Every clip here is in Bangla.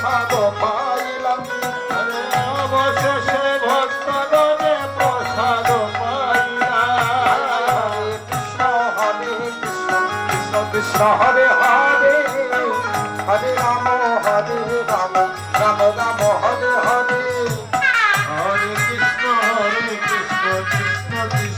প্রসাদ পাইলাম। অবশেষে ভক্তগণে প্রসাদ পাইলাম। কৃষ্ণ হরে কৃষ্ণ কৃষ্ণ কৃষ্ণ হরে হরে। হরে রাম হরে রাম রাম রাম হরে হরে। হরে কৃষ্ণ হরে কৃষ্ণ কৃষ্ণ কৃষ্ণ।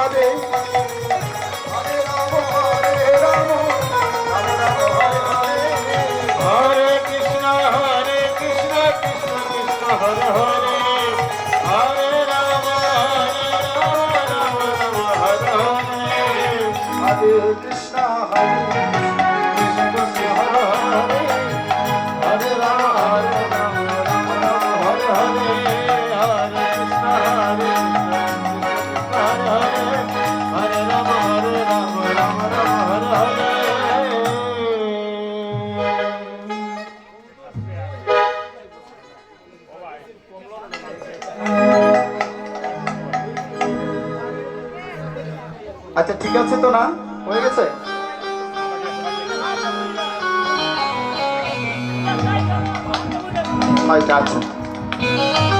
কৃষ্ণ হরে আচ্ছা ঠিক আছে তো না? হয়ে গেছে? আচ্ছা আচ্ছা।